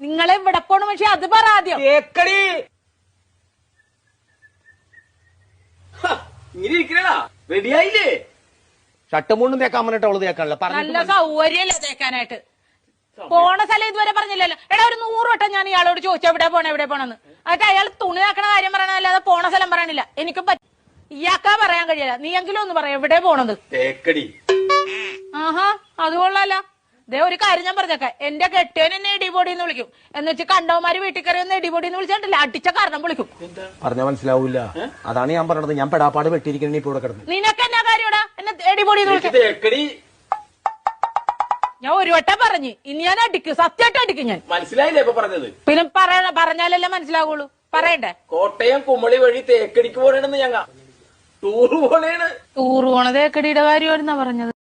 നിങ്ങളെ ഇവിടെ പോണ പക്ഷെ അത് പറ ആദ്യം. കേക്കടി. ഇങ്ങനെ ഇരിക്കണടാ. റെഡിയായില്ലേ ഷർട്ടും കൊണ്ടും തേക്കാൻ പറഞ്ഞിട്ട് അവൾ തേക്കാനല്ല. നല്ല പറഞ്ഞു. സൗകര്യല്ല തേക്കാനായിട്ട്. പോണ സ്ഥലം ഇതുവരെ പറഞ്ഞില്ലല്ലോ. എടാ ഒരു നൂറ് വട്ടം ഞാൻ ഇയാളോട് ചോദിച്ചു എവിടെ പോണ എവിടെ പോണെന്ന്? എന്നിട്ട് അയാൾ തുണി ആക്കണ കാര്യം പറയണല്ലാതെ പോണ സ്ഥലം പറയണില്ല. എനിക്കും പറ്റ ഇയാക്കാ പറയാൻ കഴിയില്ല. നീ എങ്കിലും ഒന്ന് പറയാം എവിടെ പോണത്? തേക്കടി. ആഹാ അത് കൊള്ളാല. ദേ ഒരു കാര്യം ഞാൻ പറഞ്ഞേക്കാം. എന്റെ കെട്ടിയൻ എന്നെ ഇടിപൊടി എന്ന് വിളിക്കും. എന്ന് വെച്ച് കണ്ടവന്മാര് വീട്ടിൽ കയറി ഒന്ന് ഇടിപൊടി എന്ന് വിളിച്ചിട്ടില്ല അടിച്ച കാരണം വിളിക്കും. പറഞ്ഞാൽ മനസ്സിലാവൂല. അതാണ് ഞാൻ പറഞ്ഞത്. ഞാൻ പെടാപ്പാട് വെട്ടിയിരിക്കണ ഇപ്പൊ ഇവിടെ കിടന്ന്. നിനക്ക് എന്നാ കാര്യടാ? എന്നെ ഇടിപൊടി എന്ന് വിളിക്കും ഞാൻ ഒരു വട്ടം പറഞ്ഞു ഇനി ഞാൻ അടിക്കും. സത്യമായിട്ട് അടിക്കും ഞാൻ. മനസ്സിലായില്ലേ ഇപ്പൊ പറഞ്ഞത്? പിന്നെ പറയണ പറഞ്ഞാലല്ലേ മനസ്സിലാവുള്ളൂ. പറയണ്ടേ? കോട്ടയം കുമളി വഴി തേക്കടിക്ക് പോണെന്ന് ഞങ്ങ. ടൂർ പോണേണ്. ടൂർ പോണത് തേക്കടിയുടെ കാര്യമായിരുന്നാ പറഞ്ഞത്.